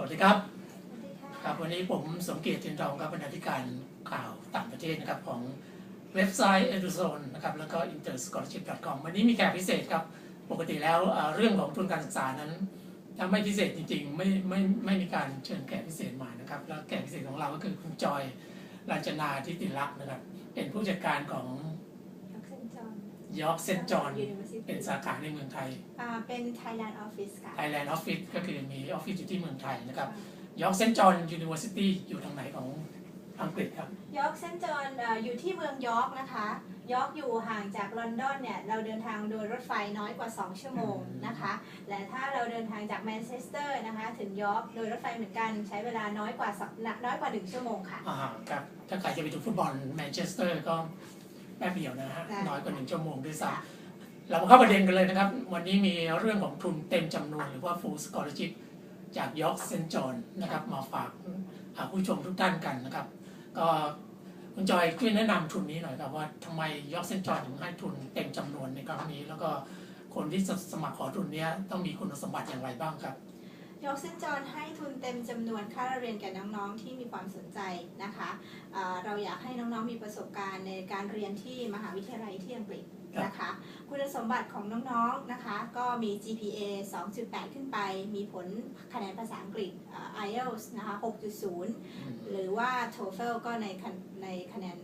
สวัสดีครับ ครับ วันนี้ผมสมเกียรติจินทองครับบรรณาธิการข่าวต่างประเทศนะครับของเว็บไซต์ e d u z o n e นะครับแล้วก็ interscholarship.com วันนี้มีแขกพิเศษครับ ปกติแล้วเรื่องของทุนการศึกษานั้นถ้าไม่พิเศษจริงๆ ไม่ไม่ไม่มีการเชิญแขกพิเศษมานะครับ แล้วแขกพิเศษของเราก็คือคุณจอยรัญนาทิติลักษณ์นะครับ เป็นผู้จัดการของ ยอร์กเซนจอน University เป็นสาขาในเมืองไทย อ่าเป็น Thailand Office ค่ะ Thailand Office ก็คือมีออฟฟิศอยู่ที่เมืองไทยนะครับยอร์กเซนจอนยูนิเวอร์ซิตี้อยู่ทางไหนของอังกฤษครับยอร์กเซนต์จอห์นเอ่ออยู่ที่เมืองยอร์กนะคะยอร์กอยู่ห่างจากลอนดอนเนี่ยเราเดินทางโดยรถไฟน้อยกว่า 2 ชั่วโมงนะคะและถ้าเราเดินทางจากแมนเชสเตอร์นะคะถึงยอร์กโดยรถไฟเหมือนกันใช้เวลาน้อยกว่าสองน้อยกว่า 1 ชั่วโมงค่ะอ่าครับถ้าใครจะไปดูฟุตบอลแมนเชสเตอร์ก็ แป๊บเดียวนะฮะได้น้อยกว่าหนึ่งชั่วโมงด้วยซ้ค่ะำเรามาเข้าประเด็นกันเลยนะครับ วันนี้มีเรื่องของทุนเต็มจำนวนหรือว่า full scholarship จากยอร์กเซนจอนนะครับมาฝากอ่าผู้ชมทุกท่านกันนะครับ ก็คุณจอยช่วยแนะนำทุนนี้หน่อยครับว่าทำไมยอร์กเซนจอนถึงให้ทุนเต็มจำนวนในครั้งนี้ แล้วก็คนที่จะสมัครขอทุนเนี้ยต้องมีคุณสมบัติอย่างไรบ้างครับ ยอร์กเซนจอนให้ทุนเต็มจำนวนค่าเรียนแก่น้องๆที่มีความสนใจนะคะเราอยากให้น้องๆมีประสบการณ์ในการเรียนที่มหาวิทยาลัยที่อังกฤษนะคะคุณสมบัติของน้องๆนะคะก็มี GPA 2.8 ขึ้นไป มีผลคะแนนภาษาอังกฤษ IELTS นะคะ 6.0 หรือว่า TOEFL ก็ในในคะแนน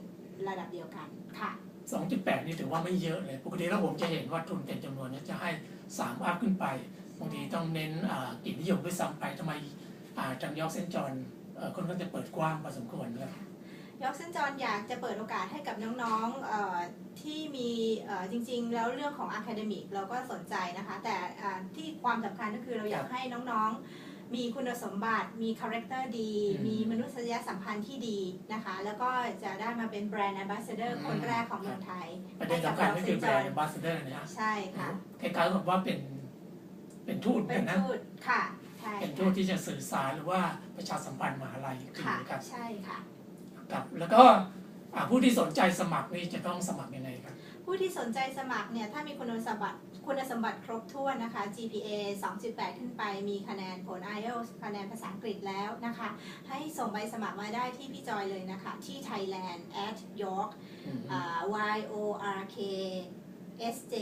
ระดับเดียวกันค่ะ 2.8 นี่ถือว่าไม่เยอะเลย ปกติแล้วผมจะเห็นว่าทุนเต็มจำนวนนี้จะให้ 3 อัพขึ้นไป บางทีต้องเน้นอ่ากิจนิยมด้วยซ้ำไปทำไมอ่าทางยอร์กเซนจอนเอ่อคนก็จะเปิดกว้างพอสมควรนะครับยอร์กเซนจอนอยากจะเปิดโอกาสให้กับน้องๆเออที่มีเอ่อจริงๆ แล้วเรื่องของอะคาเดมิกเราก็สนใจนะคะ แต่อ่าที่ความสำคัญก็คือเราอยากให้น้องๆ มีคุณสมบัติ มีคาแรคเตอร์ดีอืมมีมนุษยสัมพันธ์ที่ดีนะคะ แล้วก็จะได้มาเป็นแบรนด์ a m b a s s a d o r อืมคนแรกของเมืองไทยประเด็นสำคัญก็คือแบรนด์ a m b a s s a d o r นะฮะใช่ค่ะคล้ายๆกับว่าเป็น เป็นทูตเป็กันนนะทูตค่ะ ใช่เป็นทูตที่จะสื่อสารหรือว่าประชาสัมพันธ์มหาลัยคือค่ะนะครับใช่ค่ะ ครับแล้วก็อ่าผู้ที่สนใจสมัครนี่จะต้องสมัครยังไงครับ ผู้ที่สนใจสมัครเนี่ยถ้ามีคุณสมบัติคุณสมบัติครบถ้วนนะคะ GPA 2.8 ขึ้นไปมีคะแนนผล IELTS คะแนนภาษาอังกฤษแล้วนะคะ ให้ส่งใบสมัครมาได้ที่พี่จอยเลยนะคะ ที่ Thailand at york อืมอ่า y o r k s j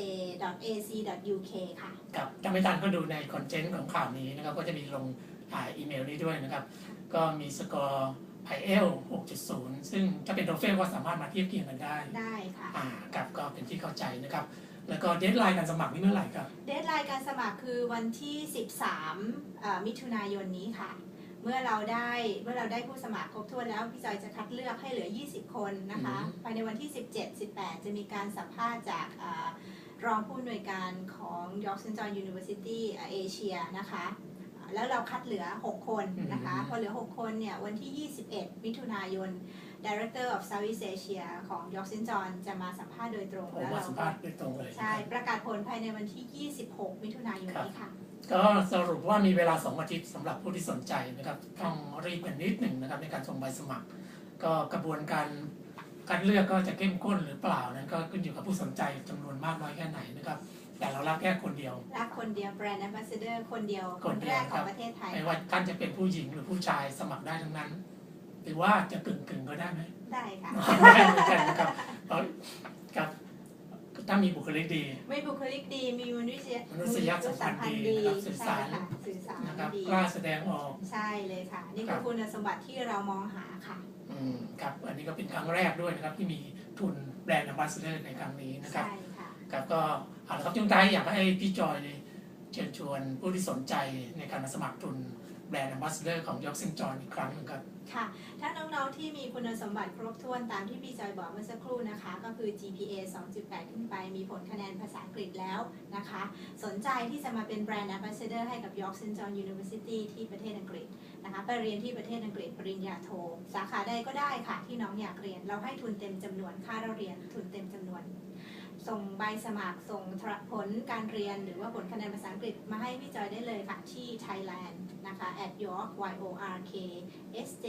ac uk ค่ะครับถ้าไม่ทันก็ดูในคอนเทนต์ของข่าวนี้นะครับก็จะมีลงอ่าอีเมลนี้ด้วยนะครับ ก็มีสกอร์ IEL 6.0 ซึ่งถ้าเป็นโทเฟลก็สามารถมาเทียบเคียงกันได้ ได้ค่ะอ่าครับก็เป็นที่เข้าใจนะครับ แล้วก็เดทไลน์การสมัครนี่เมื่อไหร่ครับ เดทไลน์การสมัครคือวันที่ 13เอ่อมิถุนายนนี้ค่ะ เมื่อเราได้เมื่อเราได้ผู้สมัครครบถ้วนแล้วพี่จอยจะคัดเลือกให้เหลือ 20 คนนะคะอืมภายในวันที่ 17 18 จะมีการสัมภาษณ์จากเอ่อรองผู้อำนวยการของ York St. John University เอเชียนะคะอ่า แล้วเราคัดเหลือ 6 คนนะคะ พอเหลือ 6 คนเนี่ย วันที่ 21 มิถุนายน Director of Southeast Asia ของ York St. John จะมาสัมภาษณ์โดยตรงผมแล้วมาเราสัมก็ภาษณ์โดยตรงเลยนะใช่ครับประกาศผลภายในวันที่ 26 มิถุนายนนี้ค่ะ ก็สรุปว่ามีเวลา 2 อาทิตย์สำหรับผู้ที่สนใจนะครับ ต้องรีบกันนิดหนึ่งนะครับในการส่งใบสมัคร ก็กระบวนการการเลือกก็จะเข้มข้นหรือเปล่านั้นก็ขึ้นอยู่กับผู้สนใจจำนวนมากน้อยแค่ไหนนะครับ แต่เรารับแค่คนเดียว รักคนเดียวแบรนด์ a อ b บ s สเดอร์คนเดียวคคนนเดีแรยวกคขรัอบงประเทศไทยไม่ว่าท่านจะเป็นผู้หญิงหรือผู้ชายสมัครได้ทั้งนั้นหรือว่าจะกึ่งกึ่งๆก็ได้ไหมได้ค่ะได้เหมือนกันนะครับเพราะกับถ้ามีบุคลิกดีไม่บุคลิกดีมีมนุษยมนุษยสัมพันธ์ดีนะครับสื่อสารใช่ค่ะสื่อสารนะครับดีกล้าแสดงออกใช่เลยค่ะ นี่ครัคือบคุณสมบัติที่เรามองหาค่ะอืมครับอันนี้ก็เป็นครั้งแรกด้วยนะครับที่มีทุนแบรนด์ a m b a s s a d o r ในครั้งนี้นะครับใช่ ครับก็เอาละครับช่วงท้ายอยากให้พี่จอยเชิญชวนผู้ที่สนใจในการมาสมัครทุนแบรนด์ a m b a s s a d o r ของยอร์กซิงจอนอีกครั้งหนึงครับค่ะ ถ้าน้องๆที่มีคุณสมบัติครบถ้วนตามที่พี่จอยบอกเมื่อสักครู่นะคะ ก็คือ GPA 2.8 ขึ้นไป มีผลคะแนนภาษาอังกฤษแล้วนะคะ สนใจที่จะมาเป็นแบรนด์ a อ b บ s สเดอร์ให้กับ York St. John University ที่ประเทศอังกฤษนะคะ ไปเรียนที่ประเทศอังกฤษปริญญาโท สาขาใดก็ได้ค่ะ ที่น้องอยากเรียน เราให้ทุนเต็มจำนวน ค่าเราเรียนทุนเต็มจำนวน ส่งใบสมัครส่งผลการเรียน หรือว่าผลคะแนนภาษาอังกฤษมาให้พี่จอยได้เลยค่ะ ที่ Thailand นะคะ at york y o r k s j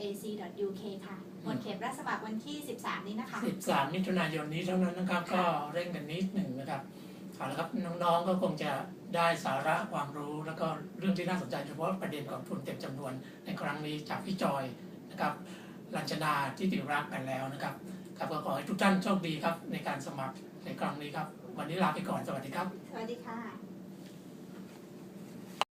ac uk ค่ะหมดเขตรับสมัครวันที่ 13 นี้นะคะ 13 มิถุนายนนี้เท่านั้นนะครับ ก็เร่งกันนิดหนึ่งนะครับเอาละครับน้องๆก็คงจะได้สาระความรู้แล้วก็เรื่องที่น่าสนใจโดยเฉพาะประเด็นของทุนเต็มจำนวนในครั้งนี้จากพี่จอยนะครับ ลัญชนาที่ติรักกันแล้วนะครับครับก็ขอให้ทุกท่านโชคดีครับในการสมัครในครั้งนี้ครับ วันนี้ลาไปก่อนสวัสดีครับ สวัสดีค่ะ